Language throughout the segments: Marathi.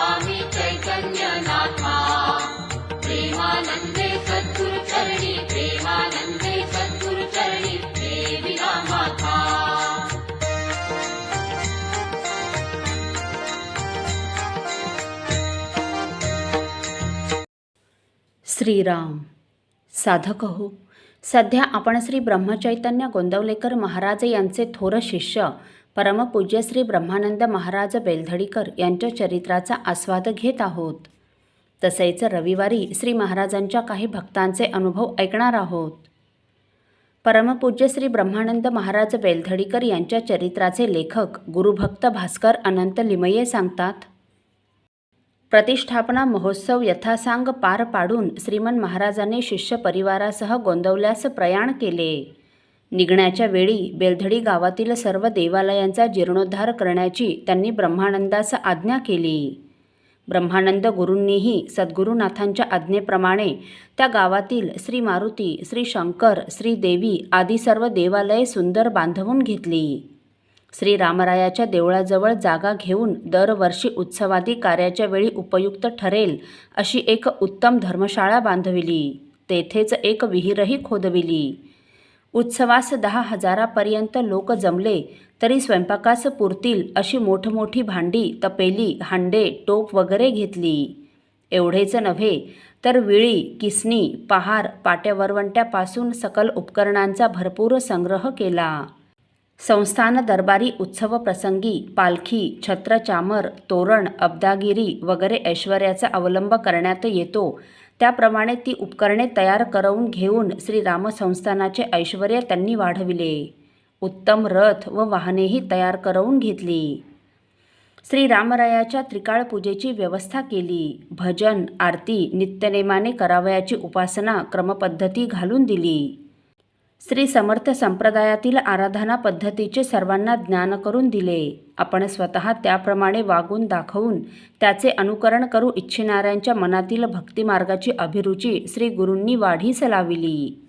स्वामी प्रेमानन्दे प्रेमानन्दे श्रीराम। साधक हो सध्या आपण श्री ब्रह्मचैतन्य गोंदवलेकर महाराज यांचे थोर शिष्य परमपूज्य श्री ब्रह्मानंद महाराज बेलधडीकर यांच्या चरित्राचा आस्वाद घेत आहोत. तसेच रविवारी श्री महाराजांच्या काही भक्तांचे अनुभव ऐकणार आहोत. परमपूज्य श्री ब्रह्मानंद महाराज बेलधडीकर यांच्या चरित्राचे लेखक गुरुभक्त भास्कर अनंत लिमये सांगतात प्रतिष्ठापना महोत्सव यथासांग पार पाडून श्रीमन महाराजांनी शिष्य परिवारासह गोंदवल्यास प्रयाण केले. निघण्याच्या वेळी बेलधडी गावातील सर्व देवालयांचा जीर्णोद्धार करण्याची त्यांनी ब्रह्मानंदास आज्ञा केली. ब्रह्मानंद गुरूंनीही सद्गुरुनाथांच्या आज्ञेप्रमाणे त्या गावातील श्री मारुती श्री शंकर श्री देवी आदी सर्व देवालये सुंदर बांधवून घेतली. श्री रामरायाच्या देवळाजवळ जागा घेऊन दरवर्षी उत्सवादी कार्याच्या वेळी उपयुक्त ठरेल अशी एक उत्तम धर्मशाळा बांधविली. तेथेच एक विहीरही खोदविली. उत्सवास दहा हजारापर्यंत लोक जमले तरी स्वयंपाकास पुरतील अशी मोठमोठी भांडी तपेली हांडे टोप वगैरे घेतली. एवढेच नव्हे तर विळी किसनी पहार पाट्यावरवंट्यापासून सकल उपकरणांचा भरपूर संग्रह केला. संस्थान दरबारी उत्सव प्रसंगी पालखी छत्रचामर तोरण अब्दागिरी वगैरे ऐश्वर्याचा अवलंब करण्यात येतो. त्याप्रमाणे ती उपकरणे तयार करवून घेऊन श्रीराम संस्थानाचे ऐश्वर त्यांनी वाढविले. उत्तम रथ व वाहनेही तयार करवून घेतली. श्रीरामरायाच्या त्रिकाळ पूजेची व्यवस्था केली. भजन आरती नित्यनेमाने करावयाची उपासना क्रमपद्धती घालून दिली. श्री समर्थ संप्रदायातील आराधना पद्धतीचे सर्वांना ज्ञान करून दिले. आपण स्वतः त्याप्रमाणे वागून दाखवून त्याचे अनुकरण करू इच्छिणाऱ्यांच्या मनातील भक्तिमार्गाची अभिरुची श्री गुरूंनी वाढीस लाविली.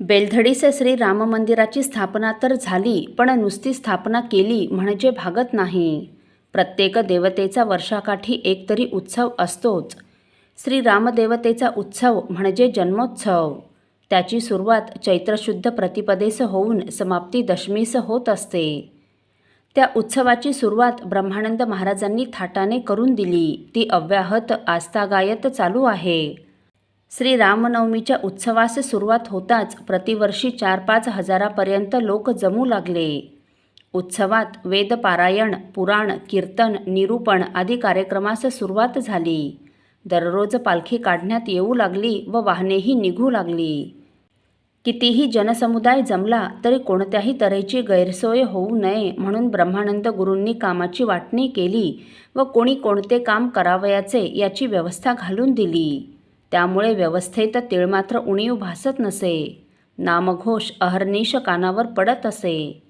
बेलधडीस श्री राम मंदिराची स्थापना तर झाली पण नुसती स्थापना केली म्हणजे भागत नाही. प्रत्येक देवतेचा वर्षाकाठी एकतरी उत्सव असतोच. श्री रामदेवतेचा उत्सव म्हणजे जन्मोत्सव. त्याची सुरुवात चैत्रशुद्ध प्रतिपदेस होऊन समाप्ती दशमीस होत असते. त्या उत्सवाची सुरुवात ब्रह्मानंद महाराजांनी थाटाने करून दिली. ती अव्याहत आस्थागायत चालू आहे. श्री रामनवमीच्या उत्सवास सुरुवात होताच प्रतिवर्षी चार पाच हजारापर्यंत लोक जमू लागले. उत्सवात वेदपारायण पुराण कीर्तन निरूपण आदी कार्यक्रमास सुरुवात झाली. दररोज पालखी काढण्यात येऊ लागली व वाहनेही निघू लागली. कितीही जनसमुदाय जमला तरी कोणत्याही तऱ्हेची गैरसोय होऊ नये म्हणून ब्रह्मानंद गुरूंनी कामाची वाटणी केली व कोणी कोणते काम करावयाचे याची व्यवस्था घालून दिली. त्यामुळे व्यवस्थेत तिळमात्र उणीव भासत नसे. नामघोष अहर्निश कानावर पडत असे.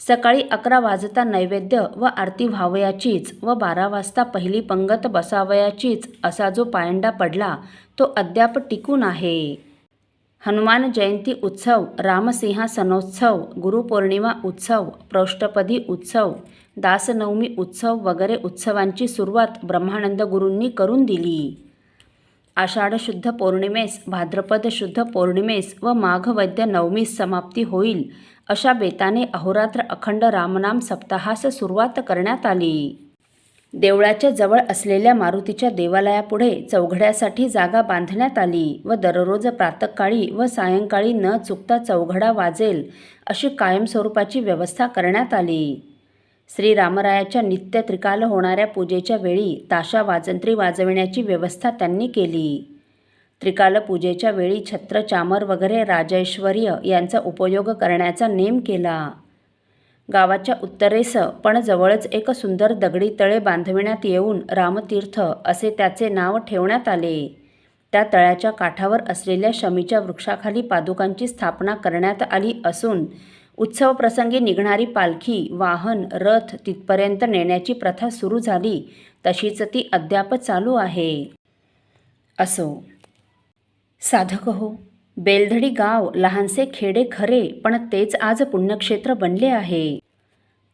सकाळी अकरा वाजता नैवेद्य व आरती व्हावयाचीच व बारा वाजता पहिली पंगत बसावयाचीच असा जो पायंडा पडला तो अद्याप टिकून आहे. हनुमान जयंती उत्सव रामसिंहासनोत्सव गुरुपौर्णिमा उत्सव प्रौष्टपदी उत्सव दासनवमी उत्सव वगैरे उत्सवांची सुरुवात ब्रह्मानंद गुरूंनी करून दिली. आषाढ शुद्ध पौर्णिमेस भाद्रपद शुद्ध पौर्णिमेस व माघवैद्य नवमीस समाप्ती होईल अशा बेताने अहोरात्र अखंड रामनाम सप्ताहास सुरुवात करण्यात आली. देवळाच्या जवळ असलेल्या मारुतीच्या देवालयापुढे चौघड्यासाठी जागा बांधण्यात आली व दररोज प्रातकाळी व सायंकाळी न चुकता चौघडा वाजेल अशी कायमस्वरूपाची व्यवस्था करण्यात आली. श्री रामरायाच्या नित्य त्रिकाल होणाऱ्या पूजेच्या वेळी ताशा वाजंत्री वाजविण्याची व्यवस्था त्यांनी केली. त्रिकाल पूजेच्या वेळी छत्र चामर वगैरे राजैश्वर्य यांचा उपयोग करण्याचा नेम केला. गावाच्या उत्तरेस पण जवळच एक सुंदर दगडी तळे बांधविण्यात येऊन रामतीर्थ असे त्याचे नाव ठेवण्यात आले. त्या तळ्याच्या काठावर असलेल्या शमीच्या वृक्षाखाली पादुकांची स्थापना करण्यात आली असून उत्सव प्रसंगी निघणारी पालखी वाहन रथ तिथपर्यंत नेण्याची प्रथा सुरू झाली तशीच ती अद्याप चालू आहे. असो. साधक हो. बेलधडी गाव लहानसे खेडे खरे पण तेच आज पुण्यक्षेत्र बनले आहे.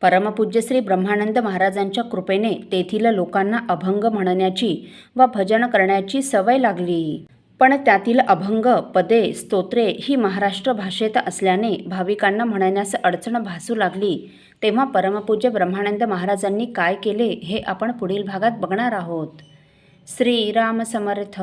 परमपूज्य श्री ब्रह्मानंद महाराजांच्या कृपेने तेथील लोकांना अभंग म्हणण्याची व भजन करण्याची सवय लागली. पण त्यातील अभंग पदे स्तोत्रे ही महाराष्ट्र भाषेत असल्याने भाविकांना म्हणण्यास अडचण भासू लागली. तेव्हा परमपूज्य ब्रह्मानंद महाराजांनी काय केले हे आपण पुढील भागात बघणार आहोत. श्रीराम समर्थ.